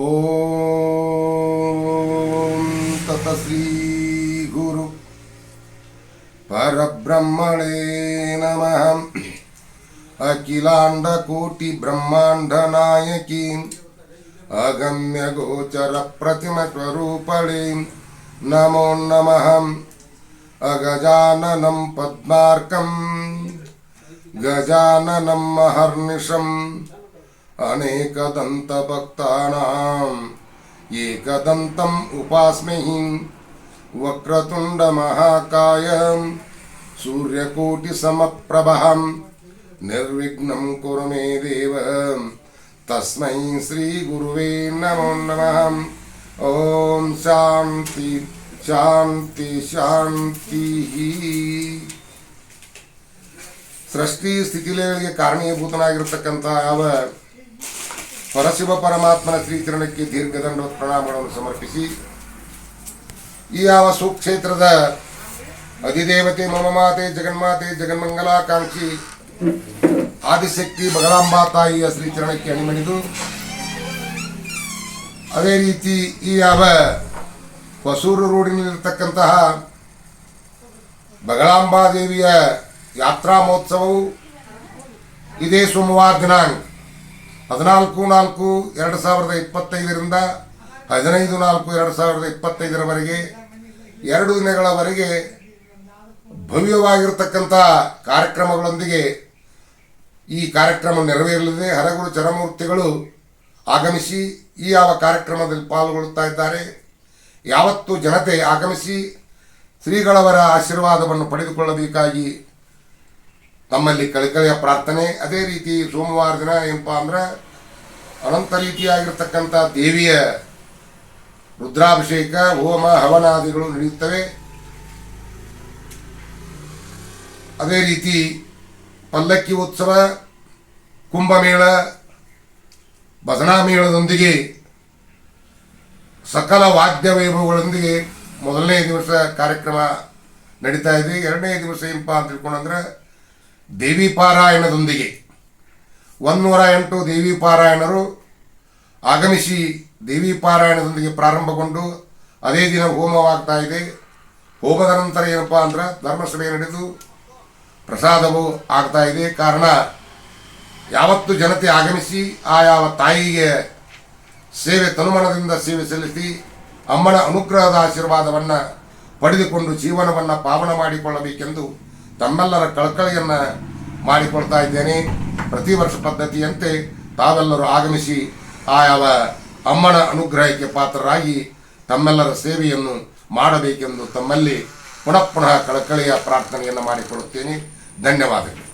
ॐ ततश्रीगुरु परब्रह्मणे नमः अखिलाण्डकोटिब्रह्माण्डनायकीम् अगम्यगोचरप्रतिमस्वरूपणीं नमो नमः अगजाननं पद्मार्कं गजाननं महर्निशम् अनेकदन्तभक्तानाम् एकदन्तम् उपास्महि वक्रतुण्डमहाकाय सूर्यकोटिसमप्रभः निर्विघ्नं कुरु मे देव तस्मै श्रीगुरुवे नमो नमः ॐ शान्ति ಶಾಂತಿ ಶಾಂತಿ ಸೃಷ್ಟಿ ಸ್ಥಿತಿಲಯಗಳಿಗೆ ಕಾರಣೀಭೂತನಾಗಿರತಕ್ಕಂಥ ಯಾವ ಪರಶಿವ ಪರಮಾತ್ಮನ ಶ್ರೀಚರಣಕ್ಕೆ ದೀರ್ಘದಂಡ ಪ್ರಣಾಮಗಳನ್ನು ಸಮರ್ಪಿಸಿ, ಈ ಯಾವ ಸುಕ್ಷೇತ್ರದ ಅಧಿದೇವತೆ ಮಮ ಮಾತೆ ಜಗನ್ಮಾತೆ ಜಗನ್ಮಂಗಲಾಕಾಂಕ್ಷಿ ಆದಿಶಕ್ತಿ ಬಗಲಾಂಬಾ ತಾಯಿಯ ಶ್ರೀಚರಣಕ್ಕೆ ಅಣಿಮಣಿದು, ಅದೇ ರೀತಿ ಈ ಯಾವ ಹೊಸೂರು ರೋಡಿನಲ್ಲಿರ್ತಕ್ಕಂತಹ ಬಗಲಾಂಬಾದೇವಿಯ ಯಾತ್ರಾ ಮಹೋತ್ಸವವು ಇದೇ ಸೋಮವಾರ ದಿನಾಂಕ. ಹದಿನಾಲ್ಕು, ನಾಲ್ಕು, ಎರಡು ಸಾವಿರದ ಇಪ್ಪತ್ತೈದರಿಂದ ಹದಿನೈದು, ನಾಲ್ಕು, ಎರಡು ಸಾವಿರದ ಇಪ್ಪತ್ತೈದರವರೆಗೆ ಎರಡು ದಿನಗಳವರೆಗೆ ಭವ್ಯವಾಗಿರತಕ್ಕಂಥ ಕಾರ್ಯಕ್ರಮಗಳೊಂದಿಗೆ ಈ ಕಾರ್ಯಕ್ರಮ ನೆರವೇರಲಿದೆ. ಹರಗುರು ಚರಮೂರ್ತಿಗಳು ಆಗಮಿಸಿ ಈ ಯಾವ ಕಾರ್ಯಕ್ರಮದಲ್ಲಿ ಪಾಲ್ಗೊಳ್ಳುತ್ತಾ ಇದ್ದಾರೆ, ಯಾವತ್ತು ಜನತೆ ಆಗಮಿಸಿ ಶ್ರೀಗಳವರ ಆಶೀರ್ವಾದವನ್ನು ಪಡೆದುಕೊಳ್ಳಬೇಕಾಗಿ ನಮ್ಮಲ್ಲಿ ಕಳಕಳಿಯ ಪ್ರಾರ್ಥನೆ, ಅದೇ ರೀತಿ ಸೋಮವಾರ ದಿನ ಏನಪ್ಪ ಅಂದ್ರೆ ಅನಂತ ರೀತಿಯಾಗಿರ್ತಕ್ಕಂಥ ದೇವಿಯ ರುದ್ರಾಭಿಷೇಕ, ಹೋಮ ಹವನಾದಿಗಳು ನಡೆಯುತ್ತವೆ. ಅದೇ ರೀತಿ ಪಲ್ಲಕ್ಕಿ ಉತ್ಸವ, ಕುಂಭಮೇಳ, ಭಜನಾ ಮೇಳದೊಂದಿಗೆ ಸಕಲ ವಾದ್ಯ ವೈಭವಗಳೊಂದಿಗೆ ಮೊದಲನೇ ದಿವಸ ಕಾರ್ಯಕ್ರಮ ನಡೀತಾ ಇದೆ. ಎರಡನೇ ದಿವಸ ಏನಪ್ಪ ಅಂತ ತಿಳ್ಕೊಂಡ್ರೆ ದೇವಿ ಪಾರಾಯಣದೊಂದಿಗೆ ಒಂದೂರ ಎಂಟು ದೇವಿ ಪಾರಾಯಣರು ಆಗಮಿಸಿ ದೇವಿ ಪಾರಾಯಣದೊಂದಿಗೆ ಪ್ರಾರಂಭಗೊಂಡು ಅದೇ ದಿನ ಹೋಮವಾಗ್ತಾ ಇದೆ. ಹೋಮದ ನಂತರ ಏನಪ್ಪ ಅಂದ್ರೆ ಧರ್ಮಸಭೆ ನಡೆದು ಪ್ರಸಾದವು ಆಗ್ತಾ ಇದೆ. ಕಾರಣ ಯಾವತ್ತು ಜನತೆ ಆಗಮಿಸಿ ಆ ಯಾವ ತಾಯಿಗೆ ಸೇವೆ ತನುಮನದಿಂದ ಸೇವೆ ಸಲ್ಲಿಸಿ ಅಮ್ಮನ ಅನುಗ್ರಹದ ಆಶೀರ್ವಾದವನ್ನು ಪಡೆದುಕೊಂಡು ಜೀವನವನ್ನು ಪಾವನ ಮಾಡಿಕೊಳ್ಳಬೇಕೆಂದು ತಮ್ಮೆಲ್ಲರ ಕಳಕಳಿಯನ್ನು ಮಾಡಿಕೊಳ್ತಾ ಇದ್ದೇನೆ. ಪ್ರತಿ ವರ್ಷ ಪದ್ಧತಿಯಂತೆ ತಾವೆಲ್ಲರೂ ಆಗಮಿಸಿ ಆಯಾವ ಅಮ್ಮನ ಅನುಗ್ರಹಕ್ಕೆ ಪಾತ್ರರಾಗಿ ತಮ್ಮೆಲ್ಲರ ಸೇವೆಯನ್ನು ಮಾಡಬೇಕೆಂದು ತಮ್ಮಲ್ಲಿ ಪುನಃ ಪುನಃ ಕಳಕಳಿಯ ಪ್ರಾರ್ಥನೆಯನ್ನು ಮಾಡಿಕೊಡುತ್ತೇನೆ. ಧನ್ಯವಾದಗಳು.